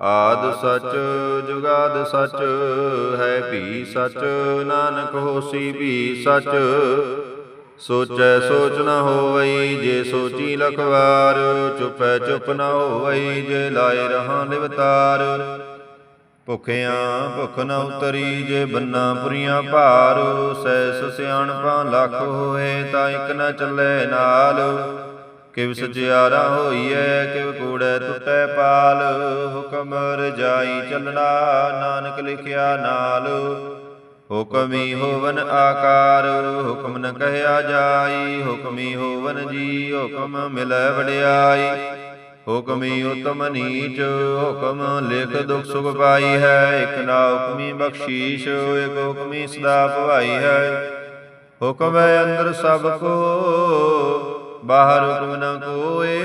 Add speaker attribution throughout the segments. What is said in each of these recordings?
Speaker 1: ਆਦ ਸਚ, ਜੁਗਾਦ ਸਚ, ਹੈ ਵੀ ਸਚ, ਨਾਨਕ ਹੋਸੀ ਵੀ ਸਚ। ਸੋਚੈ ਸੋਚ ਨਾ ਹੋਵਈ, ਜੇ ਸੋਚੀ ਲਖਵਾਰ, ਚੁਪੈ ਚੁਪ ਨਾ ਹੋਵਈ, ਜੇ ਲਾਏ ਰਹਾ ਲਿਵਤਾਰ ਭੁਖਿਆਂ ਭੁਖ ਨਾ ਉਤਰੀ, ਜੇ ਬੰਨਾ ਪੁਰੀਆਂ ਭਾਰ। ਸੈਸ ਸਿਆਣਪਾਂ ਲੱਖ ਹੋਏ, ਤਾਂ ਇਕ ਨਾ ਚੱਲੇ ਨਾਲ। ਕਿਵ ਸਚਿਆਰਾ ਹੋਈਐ, ਕਿਵ ਕੂੜੈ ਟੁੱਟੈ ਪਾਲ। ਹੁਕਮ ਰਜਾਈ ਚੱਲਣਾ, ਨਾਨਕ ਲਿਖਿਆ ਨਾਲ। ਹੁਕਮੀ ਹੋਵਨ ਆਕਾਰ, ਹੁਕਮ ਨ ਕਹਿਆ ਜਾਈ। ਹੁਕਮੀ ਹੋਵਨ ਜੀ, ਹੁਕਮ ਮਿਲੈ ਵਡਿਆਈ। ਹੁਕਮੀ ਉਤਮ ਨੀਚ, ਹੁਕਮ ਲਿਖ ਦੁਖ ਸੁਖ ਪਾਈ ਹੈ। ਇਕ ਨਾ ਹੁਕਮੀ ਬਖਸ਼ੀਸ਼, ਇਕ ਹੁਕਮੀ ਸਦਾ ਭਵਾਈ ਹੈ। ਹੁਕਮ ਹੈ ਅੰਦਰ ਸਭ ਕੋ ਬਾਹਰ ਹੁਕਮ ਨ ਕੋਏ,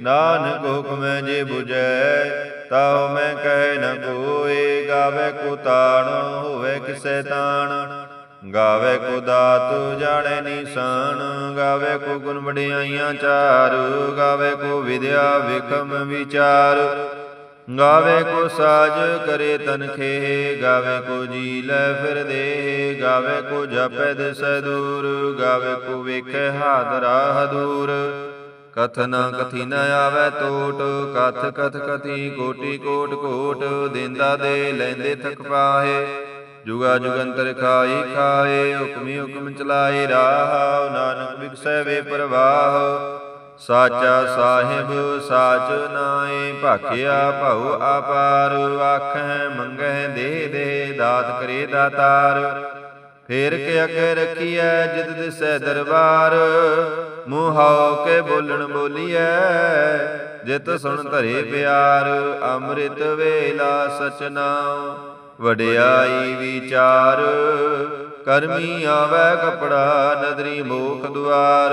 Speaker 1: ਨਾਨਕ ਹੁਕਮ ਜੇ 부ਜੈ ਤਾਉ ਮੈਂ ਕਹਿ ਨ ਕੋਏ, ਗਾਵੇ ਕੋ ਤਾਣ ਹੋਵੇ ਕਿਸੈ ਤਾਣ, ਗਾਵੇ ਕੋ ਦਾਤ ਜਾਣੈ ਨੀਸਾਨ, ਗਾਵੇ ਕੋ ਗੁਣ ਵਡਿਆਈਆਂ ਚਾਰ, ਗਾਵੇ ਕੋ ਵਿਦਿਆ ਵਿਖਮ ਵਿਚਾਰ। ਗਾਵੇ ਕੋ ਸਾਜ ਕਰੇ ਤਨਖੇ ਗਾਵੇ ਕੋ ਜੀ ਲੈ ਫਿਰ ਦੇ, ਗਾਵੇ ਕੋ ਜਪੈ ਦਿਸੈ ਦੂਰ ਗਾਵੇ ਕੋ ਵੇਖੈ ਹਾਦਰਾ ਹਦੂਰ। ਕਥ ਕਥੀ ਨ ਆਵੈ ਟੋਟ ਕਥ ਕਥ ਕਥੀ ਕੋਟੀ ਕੋਟ ਕੋਟ, ਦਿੰਦਾ ਦੇ ਲੈਂਦੇ ਥਕ ਪਾਹੇ। ਜੁਗਾ ਜੁਗੰਤਰ ਖਾਈ ਖਾਏ, ਹੁਕਮੀ ਹੁਕਮ ਚਲਾਏ ਰਾਹ, ਨਾਨਕ ਵਿਗਸੈ ਵੇ ਪ੍ਰਵਾਹ। ਸਾਚਾ ਸਾਹਿਬ, ਸਾਚ ਨਾਏ ਭਾਖਿਆ ਭਉ ਆਪਾਰ ਆਖੈ ਮੰਗੈ ਦੇ ਦੇ ਦਾਤ ਕਰੇ ਦਾਤਾਰ। ਫੇਰ ਕੇ ਅਗੇ ਰਖੀਐ ਜਿਤ ਦਿਸੈ ਦਰਬਾਰ। ਮੂੰਹਾਉ ਕੇ ਬੋਲਣ ਬੋਲੀਐ, ਜਿਤ ਸੁਣ ਧਰੇ ਪਿਆਰ। ਅੰਮ੍ਰਿਤ ਵੇਲਾ ਸਚਨਾ ਵਡਿਆਈ ਵਿਚਾਰ। ਕਰਮੀ ਆਵੈ ਕਪੜਾ, ਨਦਰੀ ਮੋਖ ਦੁਆਰ।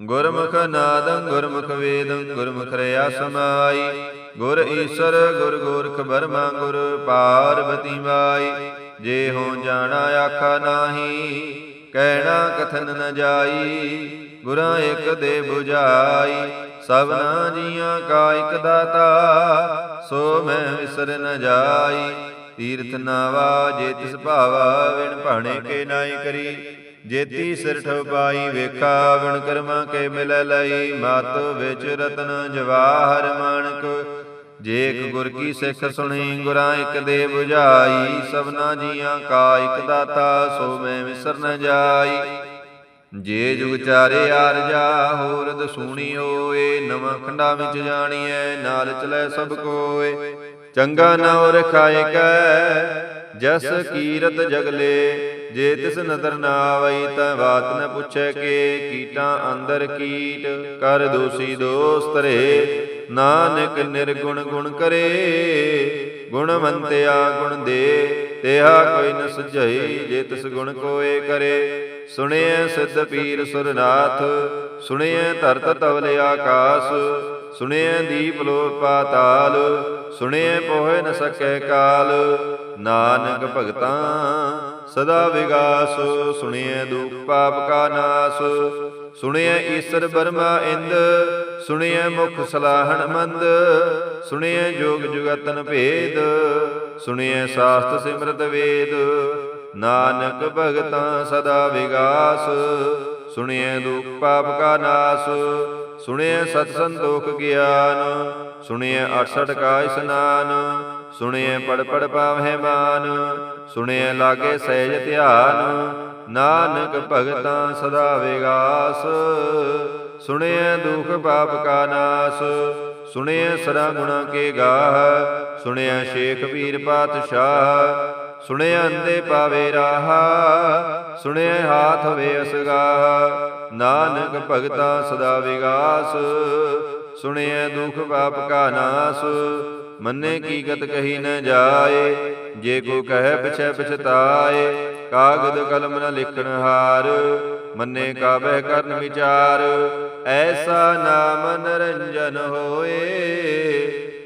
Speaker 1: ਗੁਰਮੁਖ ਨਾਦੰ, ਗੁਰਮੁਖ ਵੇਦੰ, ਗੁਰਮੁਖ ਰਿਆ ਸਮਾਈ। ਗੁਰ ਈਸ਼ਰ, ਗੁਰ ਗੋਰਖ ਬਰਮਾ, ਗੁਰ ਪਾਰਵਤੀ ਮਾਈ। ਜੇ ਹੋ ਜਾਣਾ ਆਖਾ ਨਾਹੀ, ਕਹਿਣਾ ਕਥਨ ਨ ਜਾਈ। ਗੁਰਾਂ ਇਕ ਦੇ 부ਝਾਈ ਸਭਨਾ ਜੀਆਂ ਕਾ ਇਕ ਦਾਤਾ। ਸੋ ਮੈਂ ਵਿਸਰ ਨ ਜਾਈ, ਤੀਰਥ ਨਾਵਾ ਜੇ ਤਿਸ ਭਾਵਾ, ਵਿਣ ਭਾਣੇ ਕੇ ਨਾਈ ਕਰੀ। ਜੇਤੀ ਸਿਰ ਠਉਪਾਈ ਵੇਖਾ ਵਿਣ ਕਰਮਾ ਕੇ ਮਿਲੈ ਲਈ ਮਤ ਵਿੱਚ ਰਤਨ ਜਵਾਹਰ ਮਾਣਕ ਜੇ ਇਕ ਗੁਰ ਕੀ ਸਿੱਖ ਸੁਣੀ ਗੁਰਾਂ ਇਕ ਦੇ 부ਝਾਈ ਸਭਨਾ ਜੀਆਂ ਕਾ ਇਕ ਦਾਤਾ ਸੋ ਮੈਂ ਵਿਸਰ ਨ ਜਾਈ। ਜੇ ਜੁਗ ਚਾਰੇ ਆਰਜਾ ਹੋਰ ਦਸੂਣੀ ਓਏ ਨਵਾਂ ਖੰਡਾ ਵਿੱਚ ਜਾਣੀਐ ਨਾਲ ਚਲੇ ਸਭ ਕੋਏ। ਚੰਗਾ ਨਾਉ ਰਖਾਏ ਕੈ ਜਸ ਕੀਰਤ ਜਗਲੇ। ਜੇ ਤਿਸ ਨਦਰ ਨਾ ਆਵਈ ਤਾਂ ਬਾਤ ਨ ਪੁੱਛੈ ਕੇ ਕੀਟਾਂ ਅੰਦਰ ਕੀਟ। ਕਰ ਦੋਸੀ ਦੋਸਤ ਰੇ, ਨਾਨਕ ਨਿਰਗੁਣ ਗੁਣ ਕਰੇ। ਗੁਣਵੰਤਿਆ ਗੁਣ ਦੇ, ਤੇਹਾ ਕੋਈ ਨ ਸੁਝਈ ਜੇ ਤਿਸ ਗੁਣ ਕੋਏ ਕਰੇ। ਸੁਣਿਐ ਸਿੱਧ ਪੀਰ ਸੁਰਨਾਥ, ਸੁਣਿਐ ਧਰਤ ਤਵਲ ਆਕਾਸ। ਸੁਣਿਐ ਦੀਪ ਲੋ ਪਾਤਾਲ, ਸੁਣਿਐ ਪੋਹਿ ਨ ਸਕੈ ਕਾਲ। ਨਾਨਕ ਭਗਤਾਂ ਸਦਾ ਵਿਗਾਸ, ਸੁਣਿਐ ਦੁਖ ਪਾਪ ਕਾ ਨਾਸ। ਸੁਣਿਐ ਈਸ਼ਰ ਬਰਮਾ ਇੰਦ, ਸੁਣਿਐ ਮੁਖ ਸਲਾਹਣ ਮੰਦ। ਸੁਣਿਐ ਜੋਗ ਜੁਗਤਨ ਭੇਦ, ਸੁਣਿਐ ਸਾਸਤ ਸਿਮਰਤ ਵੇਦ। ਨਾਨਕ ਭਗਤਾਂ ਸਦਾ ਵਿਗਾਸ, ਸੁਣਿਐ ਦੁਖ ਪਾਪ ਕਾ ਨਾਸ। ਸੁਣਿਐ ਸਤ ਸੰਤੋਖ ਗਿਆਨ ਸੁਣਿਐ 68 ਕਾ ਇਸਨਾਨ ਸੁਣਿਐ ਪੜ ਪੜ ਪਾਵਹਿ ਮਾਨ ਸੁਣਿਐ ਲਾਗੇ ਸਹਿਜ ਧਿਆਨ ਨਾਨਕ ਭਗਤਾਂ ਸਦਾ ਵਿਗਾਸ ਸੁਣਿਐ ਦੁਖ ਪਾਪ ਕਾ ਨਾਸ ਸੁਣਿਐ ਸਦਾ ਗੁਣਾ ਕੇ ਗਾਹ ਸੁਣਿਐ ਸ਼ੇਖ ਵੀਰ ਪਾਤਸ਼ਾਹ ਸੁਣਿਐ ਅੰਦੇ ਪਾਵੇ ਰਾਹ ਸੁਣਿਐ ਹਾਥ ਵੇ ਅਸਗਾਹ ਨਾਨਕ ਭਗਤਾ ਸਦਾ ਵਿਗਾਸ, ਸੁਣਿਐ ਦੁਖ ਪਾਪ ਕਾ ਨਾਸ। ਮੰਨੇ ਕੀ ਗਤ ਕਹੀ ਨ ਜਾਏ, ਜੇ ਕੋ ਕਹੈ ਪਿਛੈ ਪਛਤਾਏ, ਕਾਗਦ ਕਲਮ ਨ ਲਿਖਣ ਹਾਰ। ਮੰਨੇ ਕਾ ਕਰਨ ਵਿਚਾਰ, ਐਸਾ ਨਾਮ ਨਰੰਜਨ ਹੋਏ।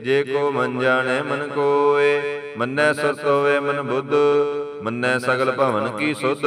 Speaker 1: ਜੇ ਕੋ ਮਨ ਜਾਣੈ ਮਨ ਕੋਏ, ਮੰਨੈ ਸੁਰਤ ਹੋਵੇ ਮਨ ਬੁੱਧ, ਮੰਨੈ ਸਗਲ ਭਵਨ ਕੀ ਸੁਧ।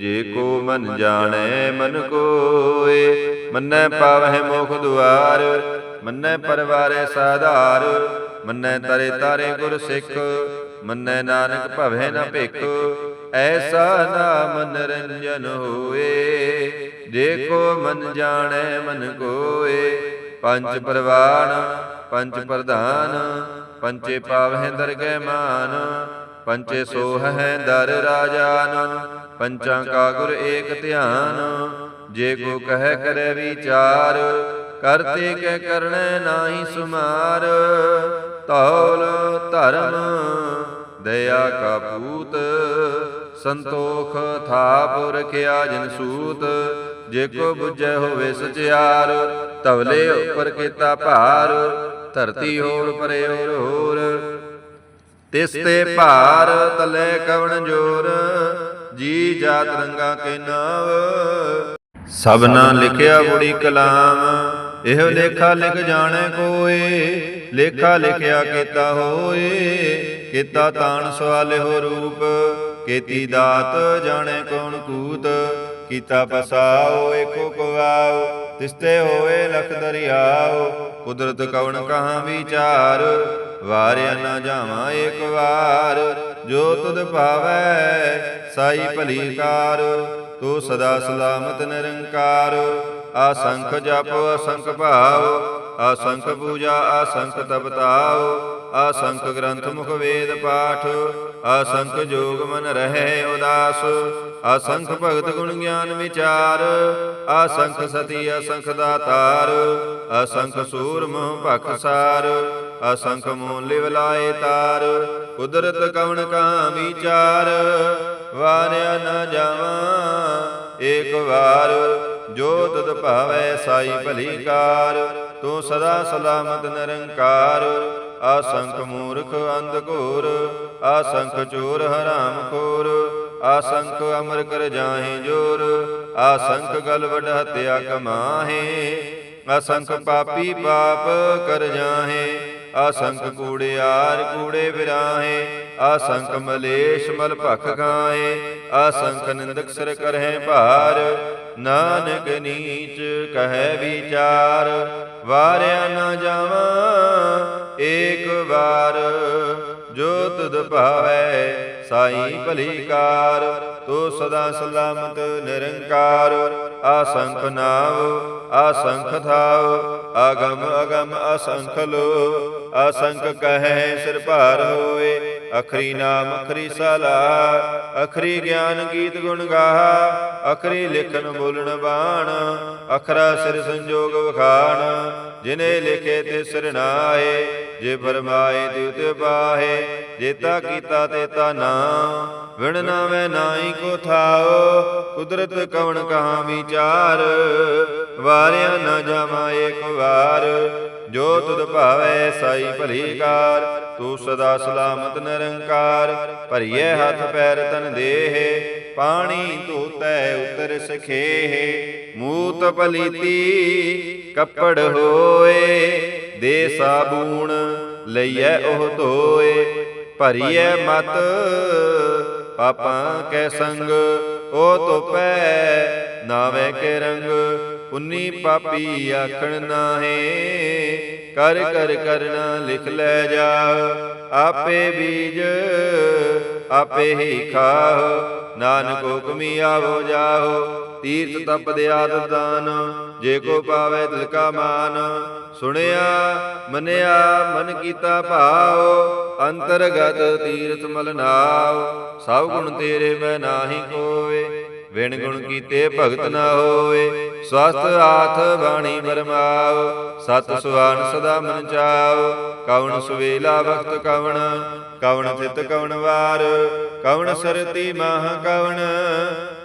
Speaker 1: ਜੇ ਕੋ ਮਨ ਜਾਣੈ, ਮਨ ਕੋਏ। ਮੰਨੈ ਪਾਵਹਿ ਮੋਖ ਦੁਆਰ, ਮੰਨੈ ਪਰਵਾਰੇ ਸਾਧਾਰ। ਮੰਨੈ ਤਰੇ ਤਾਰੇ ਗੁਰ ਸਿੱਖ, ਮੰਨੈ ਨਾਨਕ ਭਵੈ ਨ ਭਿਖ। ਐਸਾ ਨਾਮ ਨਿਰੰਜਨ ਹੋਏ। ਜੇ ਕੋ ਮਨ ਜਾਣੈ, ਮਨ ਕੋਏ। ਪੰਜ ਪ੍ਰਵਾਨ ਪੰਜ ਪ੍ਰਧਾਨ ਪੰਚੇ ਪਾਵਹਿ ਦਰਗਹਿ ਮਾਨ। ਪੰਚੇ ਸੋਹੈ ਦਰ ਰਾਜਾਨ। ਪੰਚਾਂ ਕਾ ਗੁਰ ਏਕ ਧਿਆਨ, ਜੇ ਕੋ ਕਹਿ ਕਰੈ ਵਿਚਾਰ, ਕਰਤੇ ਕੈ ਕਰਣੈ ਨਾਹੀ ਸੁਮਾਰ। ਤੌਲ ਧਰਮ ਦਇਆ ਕਾ ਪੂਤ, ਸੰਤੋਖ ਥਾਪ ਰਖਿਆ ਜਿਨ ਸੂਤ। ਜੇ ਕੋ ਬੁਝੈ ਹੋਵੇ ਸਚਿਆਰ ਤਵਲੇ ਉੱਪਰ ਕੀਤਾ ਭਾਰ, ਧਰਤੀ ਹੋਰ ਪਰੇ ਹੋਰ ਹੋਰ ਤਿਸ ਤੇ ਭਾਰ ਤਲੇ ਕਵਣ ਜੋਰ ਜੀ ਜਾਤ ਰੰਗਾ ਕੇ ਨਾਵ ਸਭਨਾ ਲਿਖਿਆ ਬੁੜੀ ਕਲਾਮ। ਇਹੋ ਲੇਖਾ ਲਿਖ ਜਾਣੈ ਕੋਏ। ਲੇਖਾ ਲਿਖਿਆ ਕੀਤਾ ਹੋਏ। ਕੀਤਾ ਤਾਣ ਸਵਾਲਿਓ ਰੂਪ। ਕੀਤੀ ਦਾਤ ਜਾਣੈ ਕੌਣ ਕੂਤ। ਕੀਤਾ। ਪਸਾਓ ਏਕੋ ਕਵਾਓ। ਤਿਸਤੇ ਹੋਏ ਲਖ ਦਰਿਆਓ। ਕੁਦਰਤ ਕਵਣ ਕਹਾਂ ਵਿਚਾਰ। ਵਾਰਿਆ ਨਾ ਜਾਵਾਂ ਏਕ ਵਾਰ। ਜੋ ਤੁਧ ਭਾਵੈ ਸਾਈ ਭਲੀ ਕਾਰ ਤੂੰ ਸਦਾ ਸਲਾਮਤ ਨਿਰੰਕਾਰ ਆਸੰਖ ਜਪ ਅਸੰਖ ਭਾਵ ਆਸੰਖ ਪੂਜਾ ਆਸੰਖ ਤਪਤਾਉ ਆਸੰਖ ਗ੍ਰੰਥ ਮੁਖ ਵੇਦ ਪਾਠ ਆਸੰਖ ਜੋਗ ਮਨ ਰਹੇ ਉਦਾਸ ਆਸੰਖ ਭਗਤ ਗੁਣ ਗਿਆਨ ਵਿਚਾਰ ਆਸੰਖ ਸਤੀ ਅਸੰਖ ਦਾਤਾਰ ਅਸੰਖ ਸੂਰਮ ਭਖਸਾਰ ਅਸੰਖ ਮੂਲ ਲਿਵ ਲਾਏ ਤਾਰ, ਕੁਦਰਤ ਕਵਣ ਕਾ ਵਿਚਾਰ ਵਾਰਿਆ ਨਾ ਜਾਵਾਂ, ਏਕ ਵਾਰ, ਜੋ ਤਦ ਭਾਵੈ ਸਾਈ ਭਲੀ ਕਾਰ। ਤੂੰ ਸਦਾ ਸਲਾਮਤ ਨਿਰੰਕਾਰ ਆਸੰਖ ਮੂਰਖ ਅੰਧ ਘੋਰ ਆਸੰਖ ਚੋਰ ਹਰਾਮ ਖੋਰ। ਆਸੰਖ ਅਮਰ ਕਰ ਜਾਹੇ ਜੋਰ ਆਸੰਖ ਗਲ ਵਡ ਹਤਿਆ ਕਮਾਹੇ। ਅਸੰਖ ਪਾਪੀ ਪਾਪ ਕਰ ਜਾਹੇ ਆਸੰਖ ਕੂੜਿਆਰ ਕੂੜੇ ਵਿਰਾਹੇ ਅਸੰਖ ਮਲੇਸ਼ ਮਲ ਭਖ ਖਾਏ ਆਸੰਖ ਨਿੰਦਕ ਸਿਰ ਕਰਹਿ ਭਾਰ, ਨਾਨਕ ਨੀਚ ਕਹੈ ਵਿਚਾਰ, ਵਾਰਿਆ ਨਾ ਜਾਵਾਂ, ਏਕ ਵਾਰ। ਜੋ ਤੁਧ ਭਾਵੈ ਸਾਈ ਭਲੀ ਕਾਰ ਤੋ ਸਦਾ ਸਲਾਮਤ ਨਿਰੰਕਾਰ। ਆਸੰਖ ਨਾਵ, ਆਸੰਖ ਥਾਵ ਅਗਮ ਅਗਮ, ਅਸੰਖ ਲੋ। ਅਸੰਖ ਕਹੈ, ਸਿਰ ਭਾਰ ਹੋਏ ਅਖਰੀ ਨਾਮ, ਅਖਰੀ ਸਲਾਹ ਅਖਰੀ ਗਿਆਨ ਗੀਤ ਗੁਣ ਗਾਹ ਅਖਰੀ ਲਿਖਨ ਬੋਲਣ ਬਾਣ। ਅਖਰਾ ਸਿਰ ਸੰਜੋਗ ਵਖਾਣ, ਜਿਨੇ ਲਿਖੇ ਤੇ ਸਿਰ ਨਾਏ। ਜੇ ਫਰਮਾਏ ਤਿਉ ਪਾਹੇ ਜੇਤਾ ਕੀਤਾ ਤੇਤਾ ਨਾਮ ਵਿਣ ਨਾਵੇਂ ਨਾਹੀ ਕੋ ਥਾਓ ਕੁਦਰਤ ਕਵਣ ਕਹਾ ਵਿਚਾਰ। ਵਾਰਿਆ ਨਾ ਜਾਵਾਂ ਏਕ ਵਾਰ, ਜੋ ਤੁਧ ਭਾਵੈ ਸਾਈ ਭਲੀ ਕਾਰ। ਤੂੰ ਸਦਾ ਸਲਾਮਤ ਨਿਰੰਕਾਰ ਭਰੀਏ ਹੱਥ ਪੈਰ ਤਨ ਦੇਹ। ਪਾਣੀ ਧੋਤੈ ਉਤਰ ਸਖੇਹ, ਮੂਤ ਪਲੀਤੀ ਕੱਪੜ ਹੋਏ। ਦੇ ਸਾਬੂਣ ਲਈਐ ਉਹ ਧੋਏ, ਭਰੀਐ ਮਤ। ਪਾਪਾਂ ਕੈ ਸੰਗ, ਉਹ ਧੋਪੈ, ਨਾਵੇਂ ਕੇ ਰੰਗ। ਪੁੰਨੀ ਪਾਪੀ ਆਖਣ ਨਾਹੀ, ਕਰ ਕਰ ਕਰਨਾ ਲਿਖ ਲੈ ਜਾ। ਆਪੇ ਬੀਜ, ਆਪੇ ਹੀ ਖਾਓ, ਨਾਨਕ ਹੁਕਮੀ ਆਵੋ ਜਾਓ। ਤੀਰਥ ਤਪ ਦੇ ਆਦਿ ਜੇ ਕੋ ਪਾਵੇ ਦਿਲ ਕਾ ਮਾਨ। ਸੁਣਿਆ, ਮੰਨਿਆ, ਮਨ ਕੀਤਾ ਭਾਉ, ਅੰਤਰਗਤ ਤੀਰਥ ਮਲ ਨਾਉ। ਸਭ ਗੁਣ ਤੇਰੇ ਮੈਂ ਨਾਹੀ ਕੋਏ ਵਿਣ ਗੁਣ ਕੀਤੇ ਭਗਤ ਨਾ ਹੋਏ ਸਵਸਤ ਆਥ ਬਾਣੀ ਬਰਮਾਉ ਸਤ ਸੁਆਨ ਸਦਾ ਮਨ ਚਾਉ ਕਵਣ ਸੁਵੇਲਾ ਵਖਤ ਕਵਣ ਕਵਣ ਥਿਤ ਕਵਣ ਵਾਰ, ਕਵਣ ਸਰਤੀ ਮਾਹ ਕਵਣ,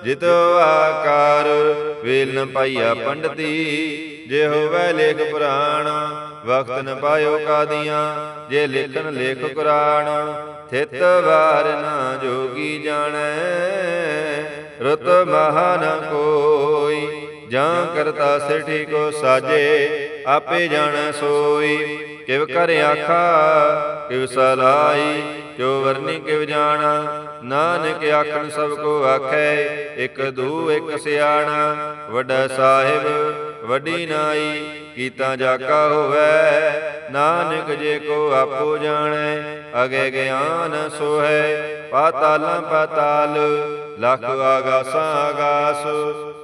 Speaker 1: ਜਿਤੋ ਆਕਾਰ, ਵੇਲ ਨ ਪਾਈਆ ਪੰਡਤੀ, ਜੇ ਹੋਵੇ ਲੇਖ ਪੁਰਾਣ ਵਕਤ ਨ ਪਾਇਓ ਕਾਦੀਆਂ, ਜੇ ਲੇਖਨ ਲੇਖ ਕੁਰਾਨ ਥਿਤ ਵਾਰ ਨਾ ਜੋਗੀ ਜਾਣੈ। ਰਤ ਮਹਾ ਨ ਕੋਈ, ਜਾਂ ਕਰਤਾ ਸਿਠੀ ਕੋ ਸਾਜੇ, ਆਪੇ ਜਾਣੈ ਸੋਈ। ਕਿਵ ਕਰ ਆਖਾ, ਕਿਵ ਸਲਾਈ ਕਿਉ ਵਰਨੀ ਕਿਵ ਜਾਣਾ। ਨਾਨਕ ਆਖਣ ਸਭ ਕੋ ਆਖੈ, ਇਕ ਦੂ, ਇਕ ਸਿਆਣਾ। ਵੱਡਾ ਸਾਹਿਬ, ਵੱਡੀ ਨਾਈ, ਕੀਤਾ ਜਾਕਾ ਹੋਵੇ। ਨਾਨਕ ਜੇ ਕੋ ਆਪੋ ਜਾਣੈ, ਅਗੇ ਗਿਆਨ ਸੋਹੈ। ਪਾਤਾਲਾਂ ਪਾਤਾਲ ਲਖ ਆਗਾਸਾਂ ਆਗਾਸ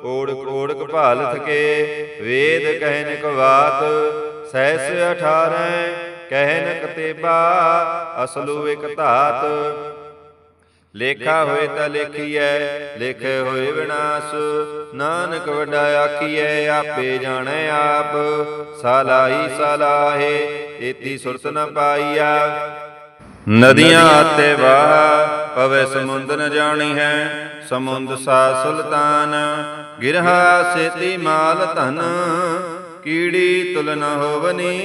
Speaker 1: ਓੜ ਕੋੜ ਕਪਾਲ ਥਕੇ, ਵੇਦ ਕਹਿਨ ਕਵਾਤ, ਸੈਸ 18 ਕਹਿਨ ਕਤੇਬਾ, ਅਸਲੂ ਇਕ ਧਾਤ। ਲੇਖਾ ਹੋਏ ਤਾਂ ਲੇਖੀਐ, ਲਿਖੇ ਹੋਏ ਵਿਨਾਸ਼, ਨਾਨਕ ਵਡਾ ਆਖੀਐ, ਆਪੇ ਜਾਣੈ ਆਪ। ਸਾਲਾਹੀ ਸਲਾਹੇ, ਏਤੀ ਸੁਰਤ ਨ ਪਾਈਆ ਨਦੀਆਂ ਤੇ ਵਾਹ ਪਵੇ ਸਮੁੰਦ ਨ ਜਾਣੀ ਹੈ। ਸਮੁੰਦ ਸਾ ਸੁਲਤਾਨ। ਗਿਰਹਾ ਸੇਤੀ ਮਾਲ ਧਨ। ਕੀੜੀ ਤੁਲ ਨ ਹੋਵਨੀ।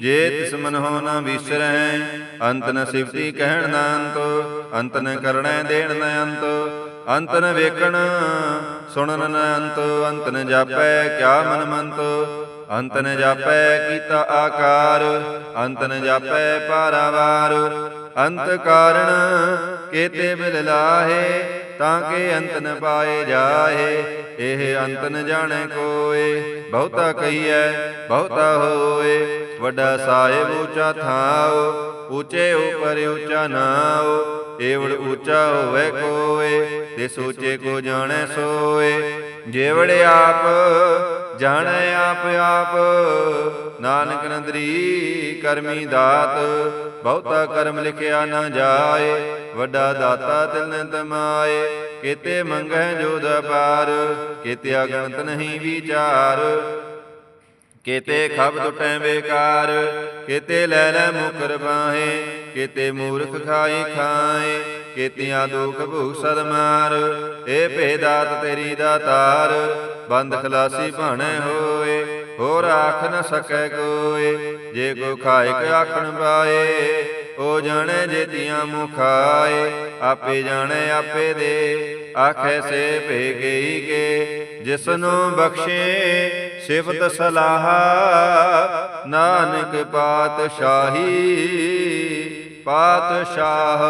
Speaker 1: ਜੇ ਤਿਸ ਮਨ ਹੋ ਨ ਵਿਸਰੈ। ਅੰਤ ਨ ਸਿਫਤੀ ਕਹਿਣ ਨਾ ਅੰਤ। ਅੰਤ ਨ ਕਰਣੈ ਦੇਣ ਨ ਅੰਤ। ਅੰਤ ਨ ਵੇਖਣ। ਸੁਣਨ ਨ ਅੰਤ। ਅੰਤ ਨ ਜਾਪੈ ਕਿਆ ਮਨ ਮੰਤ ਅੰਤ ਨ ਜਾਪੈ ਕੀਤਾ ਆਕਾਰ ਅੰਤ ਨ ਜਾਪੈ ਪਾਰਾਵਾਰ ਅੰਤ ਕਾਰਣ ਕੇਤੇ ਬਿਲ ਲਾਹੇ, ਤਾਂ ਕਿ ਅੰਤ ਨ ਪਾਏ ਜਾਏ ਇਹ ਅੰਤ ਨ ਜਾਣੈ ਕੋਏ, ਬਹੁਤਾ ਕਹੀਐ, ਬਹੁਤਾ ਹੋਏ। ਵੱਡਾ ਸਾਹਿਬ ਉੱਚਾ ਥਾਉ, ਉੱਚੇ ਉਪਰ ਉੱਚਾ ਨਾਉ। ਏਵੜ ਉੱਚਾ ਹੋਵੇ ਕੋਏ, ਤੇ ਸੋਚੇ ਕੋ ਜਾਣੈ ਸੋਏ। ਜੇਵੜ ਆਪ ਜਾਣੈ ਆਪ ਆਪ। ਨਾਨਕ ਨਦਰੀ ਕਰਮੀ ਦਾਤ। ਬਹੁਤਾ ਕਰਮ ਲਿਖਿਆ ਨਾ ਜਾਏ। ਵੱਡਾ ਦਾਤਾ ਤਿਲਨ ਨ ਤਮਾਏ। ਕਿਤੇ ਮੰਗੈ ਜੋ ਦਪਾਰ ਕਿਤੇ ਅਗਣਤ ਨਹੀਂ ਵਿਚਾਰ। ਕਿਤੇ ਖਬ ਟੁਟੈ ਬੇਕਾਰ, ਕਿਤੇ ਲੈ ਲੈ ਮੁਕਰ ਬਾਹੇ, ਕਿਤੇ ਮੂਰਖ ਖਾਈ ਖਾਏ, ਕਿਤਿਆਂ ਦੁਖ ਭੂਖ ਸਦ ਮਾਰ, ਏ ਭੇਦਾਤ ਤੇਰੀ ਦਾਤਾਰ ਬੰਦ ਖਲਾਸੀ ਭਾਣੇ ਹੋਏ, ਹੋਰ ਆਖ ਨ ਸਕੈ ਕੋਏ, ਜੇ ਕੋ ਖਾਇਕ ਆਖਣ ਪਾਏ ਉਹ ਜਾਣੈ ਜੇਤੀਆਂ ਮੁਖਾਏ, ਆਪੇ ਜਾਣੇ ਆਪੇ ਦੇ, ਆਖੈ ਸੇ ਭੇ ਗਈ ਕੇ, ਜਿਸਨੂੰ ਬਖਸ਼ੇ ਸਿਫਤ ਸਲਾਹਾ, ਨਾਨਕ ਪਾਤਸ਼ਾਹੀ। ਪਾਤਸ਼ਾਹ,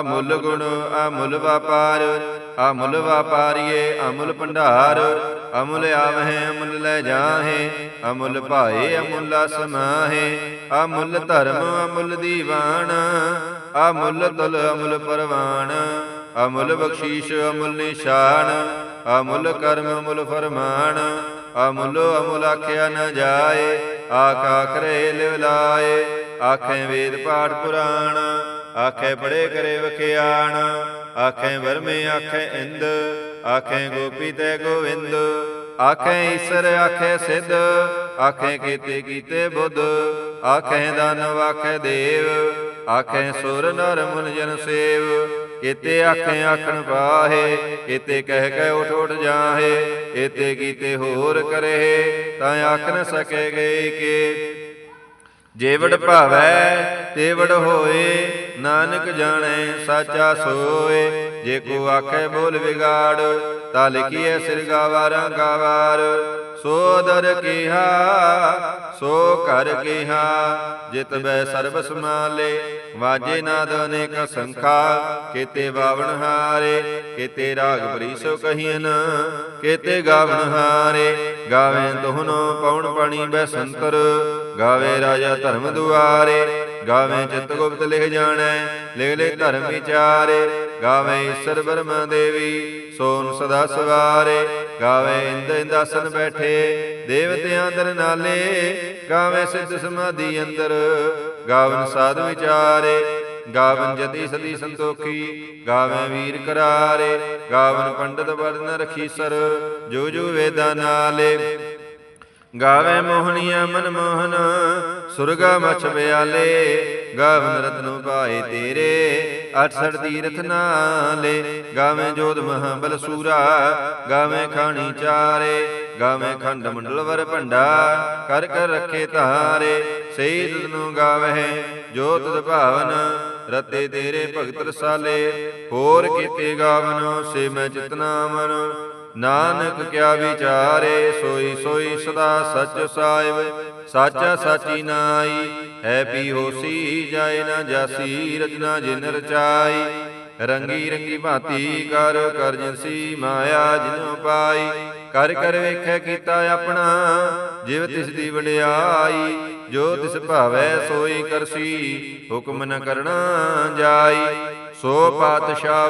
Speaker 1: ਅਮੁੱਲ ਗੁਣ ਅਮੁੱਲ ਵਪਾਰ, ਅਮੁੱਲ ਵਪਾਰੀਏ ਅਮੁੱਲ ਭੰਡਾਰ। ਅਮੁੱਲ ਆਵਹਿ, ਅਮੁੱਲ ਲੈ ਜਾਹੇ, ਅਮੁੱਲ ਭਾਏ, ਅਮੁੱਲ ਸਮਾਹੇ ਅਮੁੱਲ ਧਰਮ, ਅਮੁੱਲ ਦੀਵਾਨ, ਅਮੁੱਲ ਤੁਲ, ਅਮੁੱਲ ਪਰਵਾਨ। ਅਮੁੱਲ ਬਖਸ਼ੀਸ਼, ਅਮੁੱਲ ਨਿਸ਼ਾਨ, ਅਮੁੱਲ ਕਰਮ, ਅਮੁੱਲ ਫਰਮਾਨ। ਅਮੁੱਲ ਅਮੁੱਲ ਆਖਿਆ ਨ ਜਾਏ, ਆਖਾ ਕਰੇ ਲਿਵ ਲਾਏ। ਆਖੇ ਵੇਦ ਪਾਠ ਪੁਰਾਣ, ਆਖੇ ਬੜੇ ਕਰੇ ਵਖਿਆਣ। ਆਖੇ ਵਰਮੇ ਆਖੇ ਇੰਦ, ਆਖੇ ਗੋਪੀ ਤੇ ਗੋਵਿੰਦ। ਆਖੇ ਈਸ਼ਰ ਆਖੇ ਸਿੱਧ, ਆਖੇ ਕੀਤੇ ਕੀਤੇ ਬੁੱਧ। ਆਖੇ ਦਾਨਵ ਆਖੇ ਦੇਵ, ਆਖੇ ਸੁਰ ਨਰ ਮੁਨ ਜਨ ਸੇਵ। ਕੀਤੇ ਆਖੇ ਆਖਣ ਪਾਹੇ ਕੀਤੇ ਕਹਿ ਕੇ ਉਠ ਉਠ ਜਾਹੇ, ਕੀਤੇ ਕੀਤੇ ਹੋਰ ਕਰੇ, ਤਾਂ ਆਖ ਨ ਸਕੇ ਗਏ ਕੇ ਜੇਵੜ ਭਾਵੈ, ਤੇਵੜ ਹੋਏ, ਨਾਨਕ ਜਾਣੈ, ਸਾਚਾ ਸੋਏ, ਜੇ ਕੋ ਆਖੇ ਬੋਲ ਵਿਗਾੜ, ਤਾਂ ਲਿਖੀਐ ਸਿਰ ਗਾਵਾਰਾਂ ਗਾਵਾਰ। ਸੋ ਦਰ ਕਿਹਾ, ਸੋ ਕਰ ਕਿਹਾ, ਜਿਤ ਬੈ ਸਰਬ ਸਮਾਲੇ ਵਾਜੇ ਨਾਦ ਅਨੇਕ ਸੰਖਾ, ਕੇਤੇ ਬਾਵਣ ਹਾਰੇ, ਕੇਤੇ ਰਾਗ ਬਰੀਸੋ ਕਹੀਨ, ਕੇਤੇ ਗਾਵਣ ਹਾਰੇ, ਗਾਵੇਂ ਤੋਹਨੋ ਪਉਣ ਪਾਣੀ ਬੈ ਸੰਤਰ, ਗਾਵੇ ਰਾਜਾ ਧਰਮ ਦੁਆਰੇ, ਗਾਵੇਂ ਚਿਤ ਗੁਪਤ ਲਿਖ ਜਾਣੈ, ਲਿਖ ਲੈ ਧਰਮ ਵਿਚਾਰੇ, ਗਾਵੇਂ ਈਸ਼ਰ ਬਰਮਾ ਦੇਵੀ ਸੋਨ ਸਦਾ ਸਵਾਰੇ ਗਾਵੇਂ ਇੰਦ ਇੰਦਾਸਨ ਬੈਠੇ, ਦੇਵਤਿਆਂ ਦਰ ਨਾਲੇ, ਗਾਵੇਂ ਸਿੱਧ ਸਮਾਧੀ ਅੰਦਰ। ਗਾਵਨ ਸਾਧ ਵਿਚਾਰੇ, ਗਾਵਨ ਜਤੀ ਸਦੀ ਸੰਤੋਖੀ, ਗਾਵੇਂ ਵੀਰ ਕਰਾਰੇ, ਗਾਵਨ ਪੰਡਤ ਵਰਨ ਰਖੀਸਰ, ਜੋ ਜੋ ਵੇਦਾਂ ਨਾਲੇ। ਗਾਵੇ ਮੋਹਨੀਆ ਮਨ ਮੋਹਨ, ਸੁਰਗਾ ਮਛ ਬਿਆਲੇ ਗਾਵਨ ਰਤਨੋ ਪਾਏ ਤੇਰੇ 68 ਤੀਰਥ ਨਾਲੇ। ਗਾਵੇਂ ਜੋਧ ਮਹਾਬਲ ਸੂਰਾ, ਗਾਵੇਂ ਖਾਣੀ ਚਾਰੇ, ਗਾਵੇਂ ਖੰਡ ਮੰਡਲ ਵਰ ਭੰਡਾ, ਕਰ ਕਰ ਰੱਖੇ ਧਾਰੇ। ਸਹੀ ਤੁਧ ਨੂੰ ਗਾਵਹਿ ਜੋ ਤੁਧ ਭਾਵਨ, ਰਤੇ ਤੇਰੇ ਭਗਤ ਰਸਾਲੇ। ਹੋਰ ਕੀਤੇ ਗਾਵਨ, ਸੇ ਮੈਂ ਚਿਤਨਾ ਮਨ। ਨਾਨਕ ਕਿਆ ਵਿਚਾਰੇ, ਸੋਈ ਸੋਈ ਸਦਾ ਸੱਚ ਸਾਹਿਬ ਸਾਚਾ ਸਾਚੀ ਨਾਈ। ਹੈ ਪੀ ਹੋਸੀ ਜਾਏ ਨਾ ਜਾਸੀ, ਰਚਨਾ ਜਿਨ ਰਚਾਈ। ਰੰਗੀ ਰੰਗੀ ਭਾਂਤੀ ਕਰ ਕਰਜਸੀ ਮਾਇਆ ਜਿਨੋ ਪਾਈ। ਕਰ ਕਰ ਵੇਖੈ ਕੀਤਾ ਆਪਣਾ, ਜਿਵ ਤਿਸ ਦੀ ਵਡਿਆਈ। ਜੋ ਤਿਸ ਭਾਵੈ ਸੋਈ ਕਰਸੀ, ਹੁਕਮ ਨ ਕਰਣਾ ਜਾਈ। ਸੋ ਪਾਤਸ਼ਾਹ,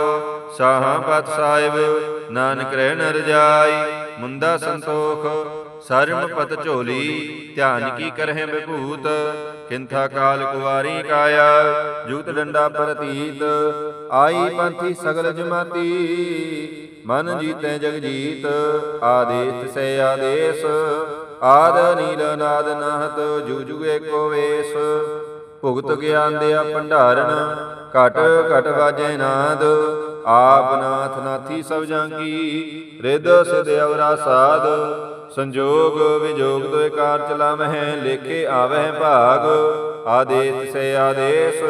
Speaker 1: ਸਾਹਾਂ ਪਤ ਸਾਹਿਬ ਨਾਨਕ ਰਹਿ ਨ ਰਜਾਈ ਮੁੰਦਾ ਸੰਤੋਖ, ਸਰਮ ਪਤ ਝੋਲੀ, ਧਿਆਨ ਕੀ ਕਰਹਿ ਬਿਭੂਤ, ਕਿੰਥਾ ਕਾਲ ਕੁਵਾਰੀ ਕਾਇਆ ਜੁਗਤ ਡੰਡਾ ਪ੍ਰਤੀਤ, ਆਈ ਪੰਥੀ ਸਗਲ ਜਮਾਤੀ, ਮਨ ਜੀਤੈ ਜਗਜੀਤ ਆਦੇਸ ਸੇ ਆਦੇਸ, ਆਦ ਨੀਲ ਨਾਦ ਨਹਤ ਜੁਗ ਜੁਗ ਏਕੋ ਵੇਸ, ਭੁਗਤ ਗਿਆਨ ਦਿਆ ਭੰਡਾਰਨ ਘਟ ਘਟ ਵਾਜੈ ਨਾਦ। ਆਪ ਨਾਥ ਨਾਥੀ ਸਭ ਜਾਂਗੀ। ਰਿਦ ਸਿਧ ਅਵਰਾ ਸਾਧ। ਸੰਜੋਗ ਵਿਜੋਗ ਤੋਇ ਕਾਰ ਚਲਾਵਹਿ, ਲੇਖੇ ਆਵਹਿ ਭਾਗ। ਆਦੇਸ ਸੇ ਆਦੇਸ।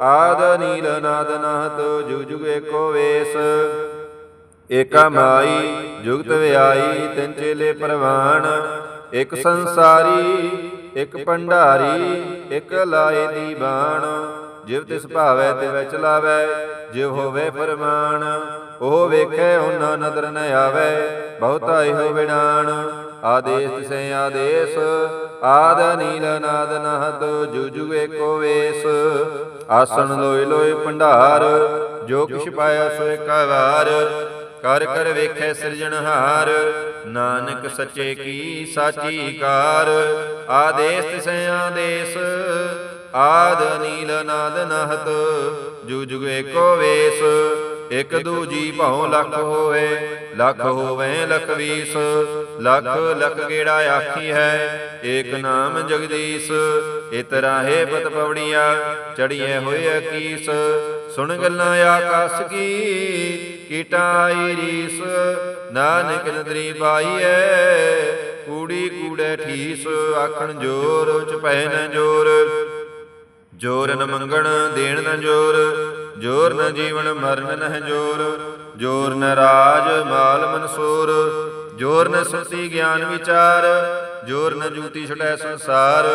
Speaker 1: ਆਦ ਨੀਲ ਨਾਦ ਨਾਹਤ, ਜੁਗ ਜੁਗ ਏਕੋ ਵੇਸ। ਏਕਾ ਮਾਈ, ਜੁਗਤ ਵਿਆਈ, ਤਿੰਨ ਚੇਲੇ ਪ੍ਰਵਾਨ ਇੱਕ ਸੰਸਾਰੀ, ਇੱਕ ਭੰਡਾਰੀ ਇਕ ਲਾਏ ਦੀ ਬਾਣ। ਜਿਵ ਤਿਸ ਭਾਵੈ ਤੇ ਵੈ ਚਲਾਵੈ, ਜਿਵ ਹੋਵੇ ਫਰਮਾਨ, ਉਹ ਵੇਖੈ ਉਹਨਾਂ ਨਦਰ ਨ ਆਵੈ, ਬਹੁਤਾ ਇਹੋ ਵਿਡਾਣ ਆਦੇਸ ਤਿਸੈ ਆਦੇਸ, ਆਦ ਨੀਲ ਨਾਦ ਨਹਦ, ਜੁ ਏਕੋ ਵੇਸ। ਆਸਣ ਲੋਇ ਲੋਇ ਭੰਡਾਰ, ਜੋ ਕਿਛ ਪਾਇਆ ਸੋ ਏਕਾ ਵਾਰ। ਕਰ ਕਰ ਵੇਖੈ ਸਿਰਜਣਹਾਰ ਨਾਨਕ ਸੱਚੇ ਕੀ ਸਾਚੀ ਕਾਰ। ਆਦੇਸ ਤਿਸੈ ਆਦੇਸ ਆਦ ਨੀਲ ਨਾਦ ਨਹਤ ਜੁ ਜੁਗ ਏਕੋ ਵੇਸ, ਇਕ ਦੂਜੀ ਭਉ ਲੱਖ ਹੋਵੇ ਲੱਖ ਹੋਵੇ ਲਖ ਵੀਸ, ਲੱਖ ਲਖ ਗੇੜਾ ਆਖੀ ਹੈ। ਏਕ ਨਾਮ ਜਗਦੀਸ਼, ਇਤ ਪਤ ਪਵੜੀਆ ਚੜੀਏ ਹੋਏ ਅਕੀਸ ਸੁਣ ਗੱਲਾਂ ਆਕਾਸ ਕੀ ਕੀਟਾਈ ਰੀਸ। ਨਾਨਕ ਨਦਰੀ ਪਾਈਐ ਕੂੜੀ ਕੂੜੇ ਠੀਸ, ਆਖਣ ਜੋਰ ਉਚ ਪੈ ਜੋਰ। ਜੋਰ ਨ ਮੰਗਣ, ਦੇਣ ਨ ਜੋਰ ਜੋਰ ਨ ਜੀਵਨ, ਮਰਨ ਨਹਿ ਜੋਰ ਜੋਰ ਨ ਰਾਜ, ਮਾਲ ਮਨਸੂਰ, ਜੋਰ ਨ ਸੁਰਤੀ ਗਿਆਨ ਵਿਚਾਰ, ਜੋਰ ਨ ਜੂਤੀ ਛਟੈ ਸੰਸਾਰ,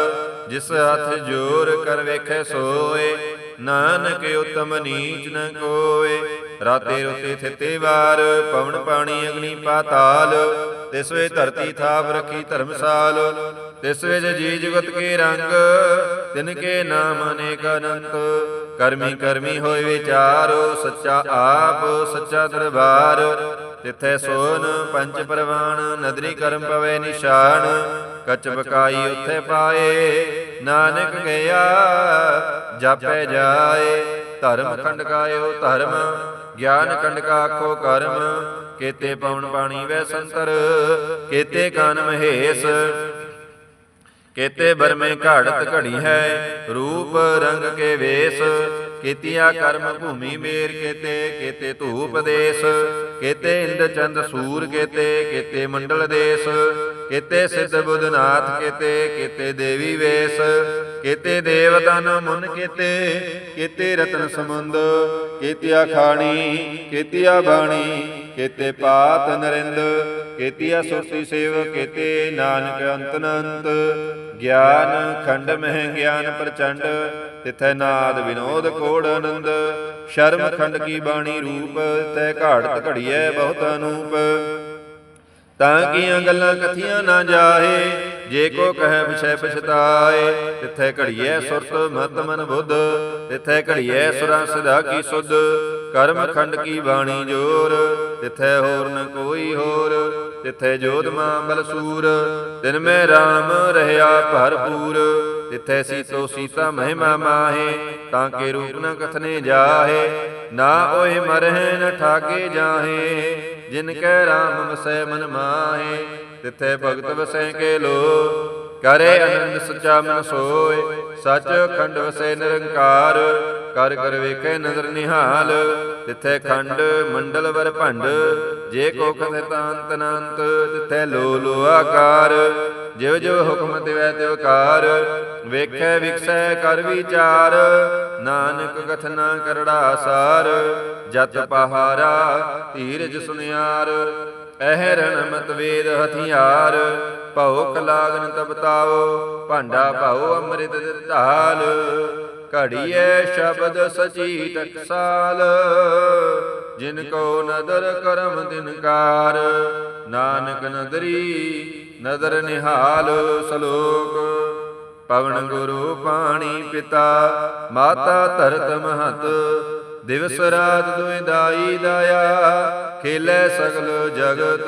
Speaker 1: ਜਿਸ ਹੱਥ ਜੋਰ ਕਰ ਵੇਖੈ ਸੋਏ, ਨਾਨਕ ਉਤਮ ਨੀਚ ਨ ਕੋਏ, ਰਾਤੇ ਰੁਤੇ ਥਿਤੇ ਵਾਰ, ਪਵਨ ਪਾਣੀ ਅਗਨੀ ਪਾਤਾਲ, ਤਿਸ ਵੇ ਧਰਤੀ ਥਾਪ ਰਖੀ ਧਰਮਸਾਲ, ਤਿਸ ਵੇ ਜੀ ਜਗਤ ਕੇ ਰੰਗ ਤਿਨ ਕੇ ਨਾਮ ਅਨੇਕ ਅਨੰਤ, ਕਰਮੀ ਕਰਮੀ ਹੋਏ ਵਿਚਾਰੋ, ਸੱਚਾ ਆਪ, ਸੱਚਾ ਦਰਬਾਰ। ਤਿਥੈ ਸੋਨ ਪੰਜ ਪ੍ਰਵਾਨ ਨਦਰੀ ਕਰਮ ਪਵੇ ਨਿਸ਼ਾਨ। ਕਚ ਬਕਾਈ ਉੱਥੇ ਪਾਏ, ਨਾਨਕ ਗਿਆ, ਜਾਪੈ ਜਾਏ। ਧਰਮ ਖੰਡ ਕਾਇਓ ਧਰਮ, ਗਿਆਨ ਖੰਡ ਕਾ ਆਖੋ ਕਰਮ। ਕੇਤੇ ਪਵਨ ਪਾਣੀ ਵੈ ਸੰਤਰ, ਕੇਤੇ ਕਾਨ ਮਹੇਸ਼। ਕੇਤੇ ਬਰਮੇ ਘਾੜਤ ਘੜੀ ਹੈ, ਰੂਪ ਰੰਗ ਕੇ ਵੇਸ, ਕੀਤਿਆ ਕਰਮ ਭੂਮੀ ਮੇਰ ਕੇਤੇ ਕੇਤੇ ਧੂਪ ਦੇਸ, ਕੇਤੇ ਇੰਦ ਚੰਦ ਸੂਰ ਕੇਤੇ ਕੇਤੇ ਮੰਡਲ ਦੇਸ, ਕੇਤੇ ਸਿੱਧ ਬੁੱਧਨਾਥ ਕੇਤੇ ਕੇਤੇ ਦੇਵੀ ਵੇਸ, ਕੇਤੇ ਦੇਵਤਨ ਮੁਨ ਕੇਤੇ ਕੇਤੇ ਰਤਨ ਸਮੁੰਦ ਕੇਤਿਆ ਖਾਣੀ, ਕੇਤਿਆ ਬਾਣੀ ਕੇਤੇ ਪਾਤ ਨਰਿੰਦ, ਕੇਤੀ ਸੁਰਤੀ ਸੇਵ, ਕੇਤੇ ਨਾਨਕ ਅੰਤ ਅਨੰਤ ਗਿਆਨ ਖੰਡ ਮਹਿ ਗਿਆਨ ਪ੍ਰਚੰਡ, ਤਿਥੈ ਨਾਦ ਵਿਨੋਦ ਕੋੜ ਆਨੰਦ। ਸ਼ਰਮ ਖੰਡ ਕੀ ਬਾਣੀ ਰੂਪ ਤੈ ਘਾੜਤ ਘੜੀਐ ਬਹੁਤ ਅਨੂਪ। ਤਾਂ ਕੀਆਂ ਗੱਲਾਂ ਕਥੀਆਂ ਨਾ ਜਾਹੇ, ਜੇ ਕੋ ਕਹੈ ਵਿਸ਼ੈ ਪਛਤਾਏ। ਤਿੱਥੈ ਘੜੀਐ ਸੁਰਤ ਮਤ ਮਨ ਬੁੱਧ, ਤਿੱਥੈ ਘੜੀਐ ਸੁਰਾਂ ਸਦਾ ਕੀ ਸੁਧ। ਕਰਮ ਖੰਡ ਕੀ ਬਾਣੀ ਜੋਰ ਤਿੱਥੈ ਹੋਰ ਨ ਕੋਈ ਹੋਰ ਤਿੱਥੈ ਜੋਧ ਮਾਂ ਬਲਸੂਰ ਤਿਨ ਮੈਂ RAM ਰਹਿਆ ਭਰਪੂਰ ਤਿੱਥੈ ਸੀਤੋ ਸੀਤਾ ਮਹਿਮਾ ਮਾਹੇ, ਤਾਂ ਕੇ ਰੂਪ ਨ ਕਥਨੇ ਜਾਹੇ, ਨਾ ਓਏ ਮਰਹਿ ਨ ਠਾਗੇ ਜਾਹੇ, ਜਿਨ ਕੈ RAM ਵਸੈ ਮਨ ਮਾਹੇ ਤਿੱਥੈ ਭਗਤ ਵਸੈ ਕੇ ਲੋ ਕਰੇ ਅਨੰਦ ਸੱਚਾ ਮਨ ਸੋਏ, ਸਚ ਖੰਡ ਵਸੇ ਨਿਰੰਕਾਰ। ਕਰ ਕਰ ਵੇਖੈ ਨਦਰ ਨਿਹਾਲ, ਤਿੱਥੈ ਖੰਡ ਮੰਡਲ ਵਰ ਭੰਡ। ਜੇ ਕੋ ਕਥੈ ਤਾਂਤ ਅਨੰਤ, ਤਿੱਥੈ ਲੋ ਲੋ ਆਕਾਰ। ਜਿਵ ਜਿਵ ਹੁਕਮ ਦਿਵੈ ਤਿਵਕਾਰ ਵੇਖੈ ਵਿਖਸੈ ਕਰ ਵਿਚਾਰ। ਨਾਨਕ ਕਥਨਾ ਕਰੜਾ ਸਾਰ, ਜਤ ਪਹਾਰਾ ਧੀਰਜ ਸੁਨਿਆਰ। ਅਹਿ ਰਣ ਮਤ ਵੇਦ ਹਥਿਆਰ। ਭਉ ਕਲਾਗਨ ਤਪਤਾਓ, ਭਾਂਡਾ ਭਾਉ ਅੰਮ੍ਰਿਤ ਢਾਲ ਘੜੀਐ ਸ਼ਬਦ ਸਚੀ ਟਕਸਾਲ। ਜਿਨ ਕੋ ਨਦਰ ਕਰਮ ਦਿਨਕਾਰ ਨਾਨਕ ਨਦਰੀ ਨਦਰ ਨਿਹਾਲ ਸਲੋਕ। ਪਵਨ ਗੁਰੂ ਪਾਣੀ ਪਿਤਾ, ਮਾਤਾ ਧਰਤ ਮਹਤ, ਦਿਵਸ ਰਾਤ ਦੁਇ ਦਾਈ ਦਾਇਆ, ਖੇਲੇ ਸਗਲ ਜਗਤ।